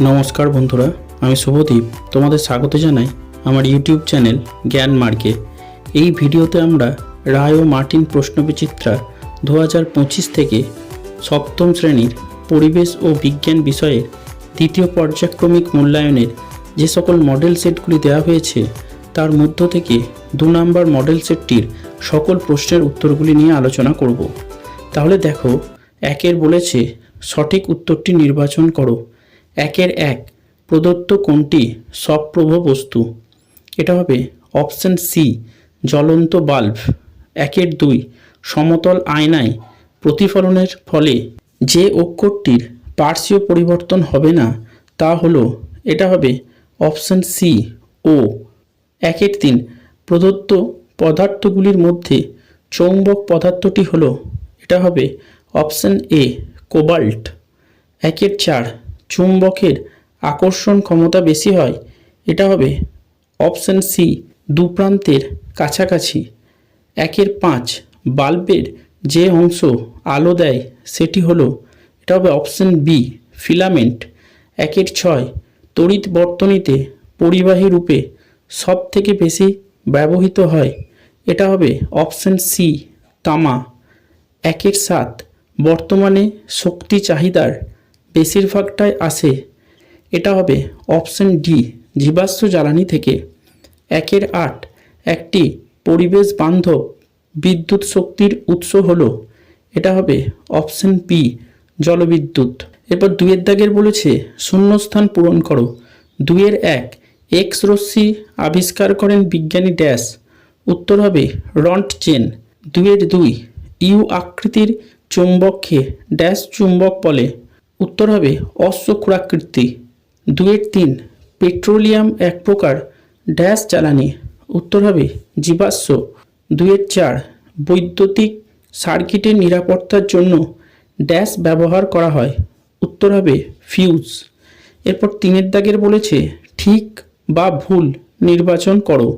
নমস্কার বন্ধুরা, আমি শুভদীপ। তোমাদের স্বাগত জানাই আমার ইউটিউব চ্যানেল জ্ঞান মার্গে। এই ভিডিওতে আমরা রায় ও মার্টিন প্রশ্নবিচিত্রা দু হাজার পঁচিশ থেকে সপ্তম শ্রেণির পরিবেশ ও বিজ্ঞান বিষয়ের দ্বিতীয় পর্যায়ক্রমিক মূল্যায়নের যে সকল মডেল সেটগুলি দেওয়া হয়েছে, তার মধ্য থেকে দু নম্বর মডেল সেটটির সকল প্রশ্নের উত্তরগুলি নিয়ে আলোচনা করব। তাহলে দেখো, একের বলেছে সঠিক উত্তরটি নির্বাচন করো। একের এক প্রদত্ত কোনটি সপ্রভ বস্তু? এটা হবে অপশন সি, জ্বলন্ত বাল্ব। একের দুই সমতল আয়নায় প্রতিফলনের ফলে যে অক্ষরটির পার্শ্বীয় পরিবর্তন হবে না, তা হলো, এটা হবে অপশন সি, ও। একের তিন প্রদত্ত পদার্থগুলির মধ্যে চৌম্বক পদার্থটি হলো, এটা হবে অপশন এ, কোবাল্ট। একের চার চুম্বকের আকর্ষণ ক্ষমতা বেশি হয়, এটা হবে অপশন সি দু প্রান্তের কাছাকাছি। একের পাঁচ বাল্বের যে অংশ আলো দেয়, সেটি হলো, এটা হবে অপশন বি ফিলামেন্ট। একের ছয় তড়িৎ বর্তনীতে পরিবাহী রূপে সব থেকে বেশি ব্যবহৃত হয়, এটা হবে অপশন সি তামা। একের সাত বর্তমানে শক্তি চাহিদার বেশিরভাগটাই আসে এটা হবে অপশন ডি, জীবাশ্ম জ্বালানি থেকে। একের আট, একটি পরিবেশ বান্ধব বিদ্যুৎ শক্তির উৎস হল। এটা হবে অপশন বি, জলবিদ্যুৎ। এরপর দুয়ের দাগের বলেছে, শূন্যস্থান পূরণ করো। দুইয়ের এক এক্স রশ্মি আবিষ্কার করেন বিজ্ঞানী ড্যাশ। উত্তর হবে রন্ট চেন। দুইয়ের দুই, ইউ আকৃতির চুম্বককে ড্যাশ চুম্বক বলে। উত্তর হবে অশ্বক্ষুরাকৃতি দুয়ের তিন, পেট্রোলিয়াম এক প্রকার, ড্যাশ জ্বালানি। উত্তর হবে জীবাশ্ম। দুয়ের চার, বৈদ্যুতিক সার্কিটের নিরাপত্তার জন্য ড্যাশ ব্যবহার করা হয়। উত্তর হবে ফিউজ। এরপর তিনের দাগের বলেছে, ঠিক বা ভুল নির্বাচন করো।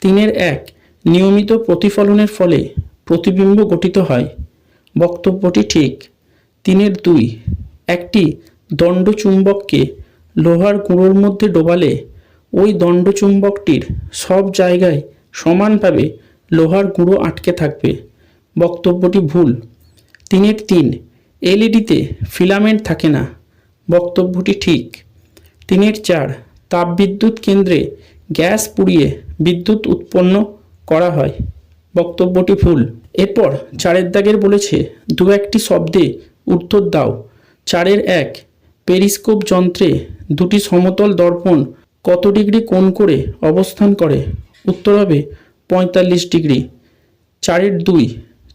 তিনের এক, নিয়মিত প্রতিফলনের ফলে প্রতিবিম্ব গঠিত হয়। বক্তব্যটি ঠিক। তিনের দুই একটি দণ্ডচুম্বককে লোহার গুঁড়োর মধ্যে ডোবালে, ওই দণ্ডচুম্বকটির সব জায়গায় সমানভাবে লোহার গুঁড়ো আটকে থাকবে। বক্তব্যটি ভুল। তিনের তিন, এলইডিতে ফিলামেন্ট থাকে না। বক্তব্যটি ঠিক। তিনের চার, তাপবিদ্যুৎ কেন্দ্রে গ্যাস পুড়িয়ে বিদ্যুৎ উৎপন্ন করা হয়। বক্তব্যটি ভুল। এরপর চারের দাগের বলেছে দু একটি শব্দে উত্তর দাও। চারের এক। পেরিস্কোপ যন্ত্রে দুটি সমতল দর্পণ কত ডিগ্রি কোণ করে অবস্থান করে? উত্তর হবে পঁয়তাল্লিশ ডিগ্রি। চারের দুই।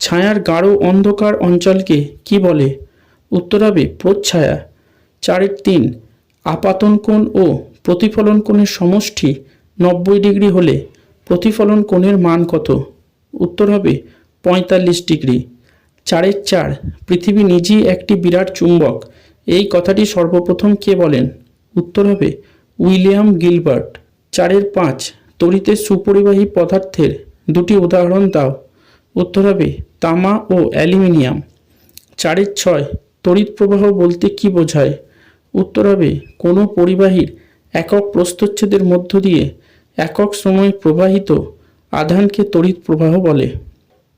ছায়ার গাঢ় অন্ধকার অঞ্চলকে কি বলে? উত্তর হবে প্রচ্ছায়া চারের তিন। আপাতন কোণ ও প্রতিফলন কোণের সমষ্টি নব্বই ডিগ্রি হলে প্রতিফলন কোণের মান কত? উত্তর হবে পঁয়তাল্লিশ ডিগ্রি। চারের চার, পৃথিবী নিজেই একটি বিরাট চুম্বক। এই কথাটি সর্বপ্রথম কে বলেন? উত্তর হবে উইলিয়াম গিলবার্ট। চারের পাঁচ তড়িতের সুপরিবাহী পদার্থের দুটি উদাহরণ দাও। উত্তর হবে তামা ও অ্যালুমিনিয়াম। চারের ছয়, তড়িৎ প্রবাহ বলতে কি বোঝায়? উত্তর হবে কোনো পরিবাহীর একক প্রস্তচ্ছেদের মধ্য দিয়ে একক সময়ে প্রবাহিত আধানকে তড়িৎ প্রবাহ বলে।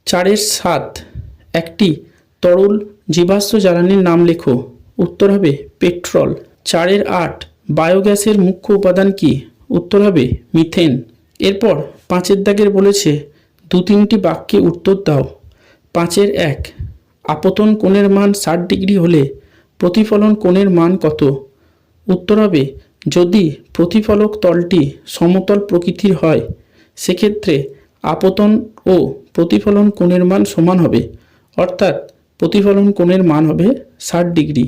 চারের সাত একটি তরল জীবাশ্ম জ্বালানির নাম লেখো। উত্তর হবে পেট্রোল। চারের আট, বায়োগ্যাসের মুখ্য উপাদান কি? উত্তর হবে মিথেন। এরপর পাঁচের দাগের বলেছে দু তিনটি বাক্যে উত্তর দাও। পাঁচের এক, আপতন কোণের মান ষাট ডিগ্রি হলে প্রতিফলন কোণের মান কত? উত্তর হবে, যদি প্রতিফলক তলটি সমতল প্রকৃতির হয়, সেক্ষেত্রে আপতন ও প্রতিফলন কোণের মান সমান হবে। অর্থাৎ প্রতিফলন কোণের মান হবে ষাট ডিগ্রি।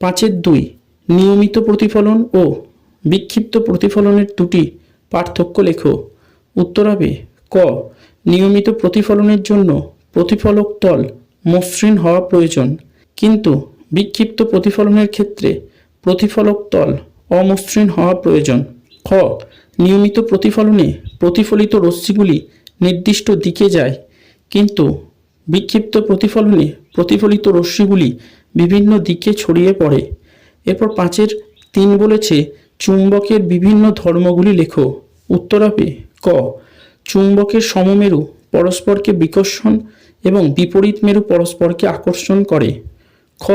পাঁচের দুই, নিয়মিত প্রতিফলন ও বিক্ষিপ্ত প্রতিফলনের দুটি পার্থক্য লেখো। উত্তর হবে ক, নিয়মিত প্রতিফলনের জন্য প্রতিফলক তল মসৃণ হওয়া প্রয়োজন। কিন্তু বিক্ষিপ্ত প্রতিফলনের ক্ষেত্রে প্রতিফলক তল অমসৃণ হওয়া প্রয়োজন। খ, নিয়মিত প্রতিফলনে প্রতিফলিত রশ্মিগুলি নির্দিষ্ট দিকে যায়, কিন্তু বিক্ষিপ্ত প্রতিফলনে প্রতিফলিত রশ্মিগুলি বিভিন্ন দিকে ছড়িয়ে পড়ে। এরপর পাঁচের তিন বলেছে, চুম্বকের বিভিন্ন ধর্মগুলি লেখো। উত্তর হবে, ক, চুম্বকের সমমেরু পরস্পরকে বিকর্ষণ এবং বিপরীত মেরু পরস্পরকে আকর্ষণ করে। খ,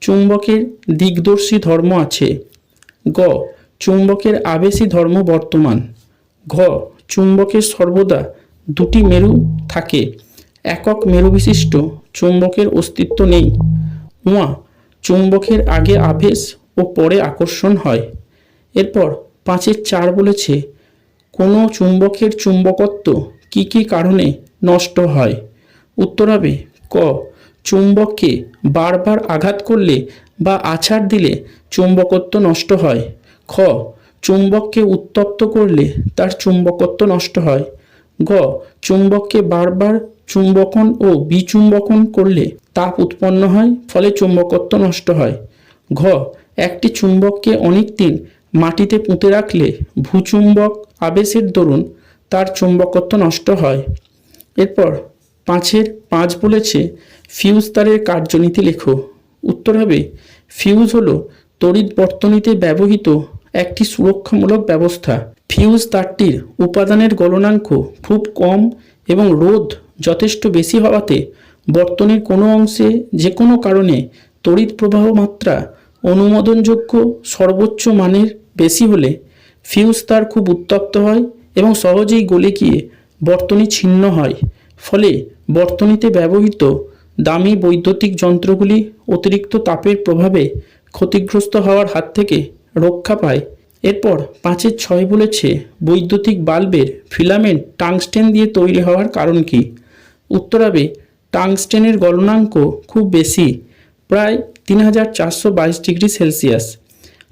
চুম্বকের দিগদর্শী ধর্ম আছে। গ, চুম্বকের আবেশী ধর্ম বর্তমান। ঘ, চুম্বকের সর্বদা দুটি মেরু থাকে। একক মেরু বিশিষ্ট চুম্বকের অস্তিত্ব নেই। উমা চুম্বকের আগে আবেশ ও পরে আকর্ষণ হয়। এরপর পাঁচের চার বলেছে, কোনো চুম্বকের চুম্বকত্ব কি কি কারণে নষ্ট হয়? উত্তর হবে, ক, চুম্বককে বারবার আঘাত করলে বা আছাড় দিলে চুম্বকত্ব নষ্ট হয়। খ, চুম্বককে উত্তপ্ত করলে তার চুম্বকত্ব নষ্ট হয়। গ, চুম্বককে বারবার চুম্বকন ও বিচুম্বকন করলে তাপ উৎপন্ন হয়, ফলে চুম্বকত্ব নষ্ট হয়। ঘ, একটি চুম্বককে অনেক দিন মাটিতে পুঁতে রাখলে ভূচুম্বক আবেশের দরুন তার চুম্বকত্ব নষ্ট হয়। এরপর পাঁচের পাঁচ বলেছে, ফিউজ তারের কার্যনীতি লেখো। উত্তর হবে, ফিউজ হলো তড়িৎ বর্তনীতে ব্যবহৃত একটি সুরক্ষামূলক ব্যবস্থা। ফিউজ তারটির উপাদানের গলনাঙ্ক খুব কম এবং রোধ যথেষ্ট বেশি হওয়াতে বর্তনীর কোনো অংশে যে কোনো কারণে তড়িৎ প্রবাহ মাত্রা অনুমোদনযোগ্য সর্বোচ্চ মানের বেশি হলে ফিউজ তার খুব উত্তপ্ত হয় এবং সহজেই গলে গিয়ে বর্তনী ছিন্ন হয়। ফলে বর্তনীতে ব্যবহৃত দামি বৈদ্যুতিক যন্ত্রগুলি অতিরিক্ত তাপের প্রভাবে ক্ষতিগ্রস্ত হওয়ার হাত থেকে রক্ষা পায়। এরপর পাঁচের ছয় বলেছে বৈদ্যুতিক বাল্বের ফিলামেন্ট টাংস্টেন দিয়ে তৈরি হওয়ার কারণ কি? উত্তর হবে টাংস্টেনের গলনাঙ্ক খুব বেশি, প্রায় তিন হাজার চারশো বাইশ ডিগ্রি সেলসিয়াস।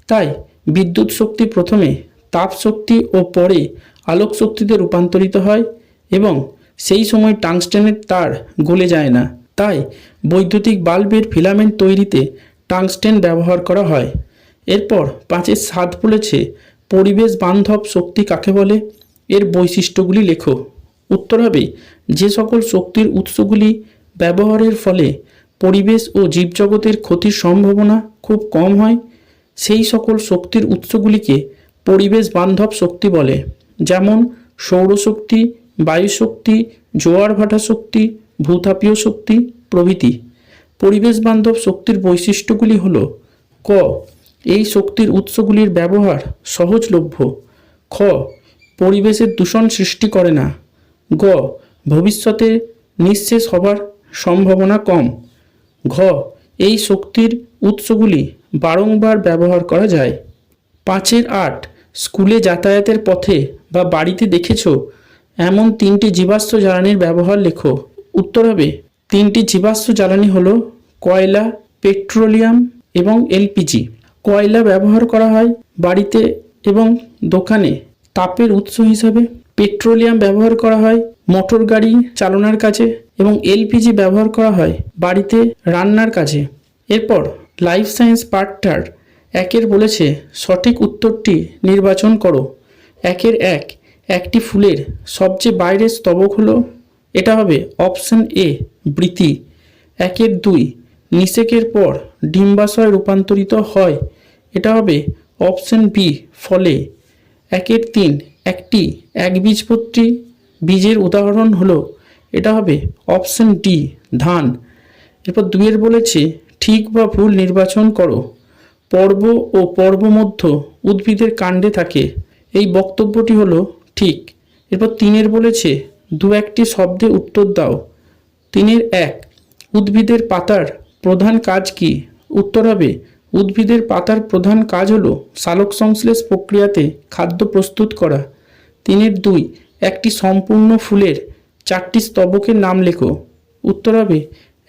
তাই বিদ্যুৎ শক্তি প্রথমে তাপ শক্তি ও পরে আলোক শক্তিতে রূপান্তরিত হয় এবং সেই সময় টাংস্টেনের তার গলে যায় না। তাই বৈদ্যুতিক বাল্বের ফিলামেন্ট তৈরিতে টাংস্টেন ব্যবহার করা হয়। এরপর পাঁচের সাত বলেছে, পরিবেশ বান্ধব শক্তি কাকে বলে? এর বৈশিষ্ট্যগুলি লেখো। উত্তর হবে, যে সকল শক্তির উৎসগুলি ব্যবহারের ফলে পরিবেশ ও জীবজগতের ক্ষতির সম্ভাবনা খুব কম হয়, সেই সকল শক্তির উৎসগুলিকে পরিবেশ বান্ধব শক্তি বলে। যেমন সৌরশক্তি, বায়ুশক্তি, জোয়ার ভাটা শক্তি, ভূতাপীয় শক্তি প্রভৃতি। পরিবেশ বান্ধব শক্তির বৈশিষ্ট্যগুলি হল, ক, এই শক্তির উৎসগুলির ব্যবহার সহজলভ্য। খ, পরিবেশের দূষণ সৃষ্টি করে না। গ, ভবিষ্যতে নিঃশেষ হবার সম্ভাবনা কম। ঘ, এই শক্তির উৎসগুলি বারংবার ব্যবহার করা যায়। পাঁচের আট, স্কুলে যাতায়াতের পথে বা বাড়িতে দেখেছ, এমন তিনটি জীবাশ্ম জ্বালানির ব্যবহার লেখো। উত্তর হবে, তিনটি জীবাশ্ম জ্বালানি হলো কয়লা, পেট্রোলিয়াম এবং এলপিজি। কয়লা ব্যবহার করা হয় বাড়িতে এবং দোকানে। তাপের উৎস হিসাবে পেট্রোলিয়াম ব্যবহার করা হয়, মোটর গাড়ি চালনার কাজে এবং এলপিজি ব্যবহার করা হয় বাড়িতে রান্নার কাজে এরপর লাইফ সায়েন্স পার্টটার একের বলেছে, সঠিক উত্তরটি নির্বাচন করো। একের এক, একটি ফুলের সবচেয়ে বাইরের স্তবক হলো, এটা হবে অপশন এ, বৃতি। একের দুই, নিষেকের পর ডিম্বাশয় রূপান্তরিত হয়, এটা হবে অপশন বি, ফলে। একের তিন একটি একবীজপত্রী বীজের উদাহরণ হলো, এটা হবে অপশন ডি, ধান। এরপর দুইয়ের বলেছে, ঠিক বা ভুল নির্বাচন করো। পর্ব ও পর্বমধ্য উদ্ভিদের কাণ্ডে থাকে। এই বক্তব্যটি হলো, ঠিক। এরপর তিনের বলেছে, দু একটি শব্দে উত্তর দাও। তিনের এক, উদ্ভিদের পাতার প্রধান কাজ কি? উত্তর হবে, উদ্ভিদের পাতার প্রধান কাজ হলো সালোক সংশ্লেষ প্রক্রিয়াতে খাদ্য প্রস্তুত করা। তিনের দুই, একটি সম্পূর্ণ ফুলের চারটি স্তবকের নাম লেখো। উত্তর হবে,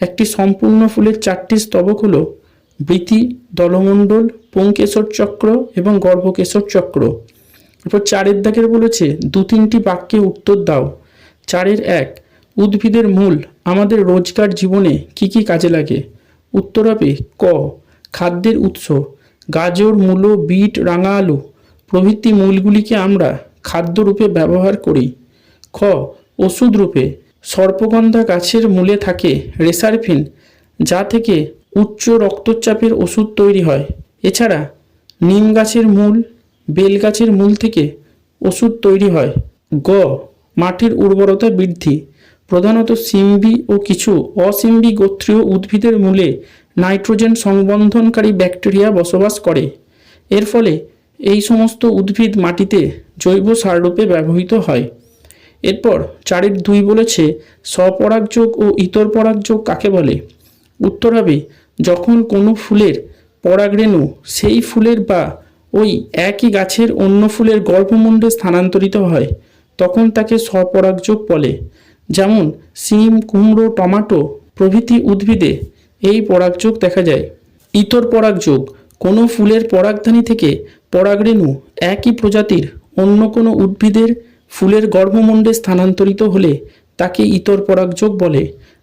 একটি সম্পূর্ণ ফুলের চারটি স্তবক হলো বৃতি, দলমণ্ডল পুংকেশর চক্র এবং গর্ভকেশর চক্র। এরপর চারের দাগের বলেছে, দু তিনটি বাক্যে উত্তর দাও। চারের এক, উদ্ভিদের মূল, আমাদের রোজকার জীবনে কি কি কাজে লাগে? উত্তর হবে, ক, খাদ্যের উৎস, গাজর, মূলো, বিট, রাঙা আলু। প্রভৃতি মূলগুলিকে আমরা খাদ্যরূপে ব্যবহার করি। খ ওষুধ রূপে সর্পগন্ধা গাছের মূলে থাকে রেসারফিন, যা থেকে উচ্চ রক্তচাপের ওষুধ তৈরি হয়। এছাড়া নিম গাছের মূল, বেল গাছের মূল থেকে ওষুধ তৈরি হয়। গ, মাটির উর্বরতা বৃদ্ধি। প্রধানত সিম্বি ও কিছু অসিম্বি গোত্রীয় উদ্ভিদের মূলে নাইট্রোজেন সংবন্ধনকারী ব্যাকটেরিয়া বসবাস করে। এর ফলে এই সমস্ত উদ্ভিদ মাটিতে জৈব সার রূপে ব্যবহৃত হয়। এরপর চারের দুই বলেছে স্বপরাগযোগ ও ইতর পরাগযোগ কাকে বলে? উত্তর হবে, যখন কোনো ফুলের পরাগরেণু সেই ফুলের বা ওই একই গাছের অন্য ফুলের গর্ভমুণ্ডে স্থানান্তরিত হয়, তখন তাকে স্বপরাগযোগ বলে। যেমন সিম, কুমড়ো, টমাটো প্রভৃতি উদ্ভিদে এই পরাগযোগ দেখা যায়। ইতর পরাগযোগ কোনো ফুলের পরাগধানী থেকে পরাগরেণু একই প্রজাতির, অন্য কোনো উদ্ভিদের ফুলের গর্ভমণ্ডে স্থানান্তরিত হলে তাকে ইতর পরাগযোগ বলে,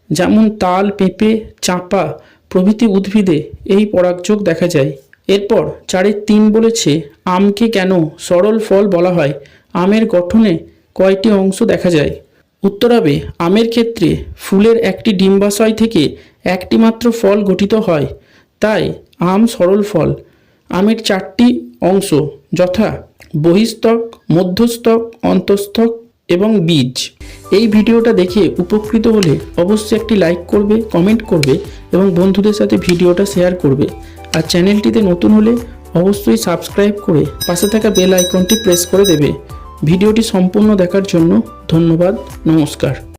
যেমন তাল, পেঁপে, চাঁপা প্রভৃতি উদ্ভিদে এই পরাগযোগ দেখা যায়। এরপর চারের তিন বলেছে, আমকে কেন সরল ফল বলা হয়? আমের গঠনে কয়টি অংশ দেখা যায়? উত্তর হবে আমের ক্ষেত্রে ফুলের একটি ডিম্বাশয় থেকে একটি মাত্র ফল গঠিত হয়, তাই আম সরল ফল। আমের চারটি অংশ, যথা বহিস্তক মধ্যস্থক অন্তঃস্থক এবং বীজ। এই ভিডিওটা দেখে উপকৃত হলে অবশ্যই একটি লাইক করবে, কমেন্ট করবে এবং বন্ধুদের সাথে ভিডিওটা শেয়ার করবে। আর চ্যানেলটিতে নতুন হলে অবশ্যই সাবস্ক্রাইব করে পাশে থাকা বেল আইকনটি প্রেস করে দেবে। ভিডিওটি সম্পূর্ণ দেখার জন্য ধন্যবাদ, নমস্কার।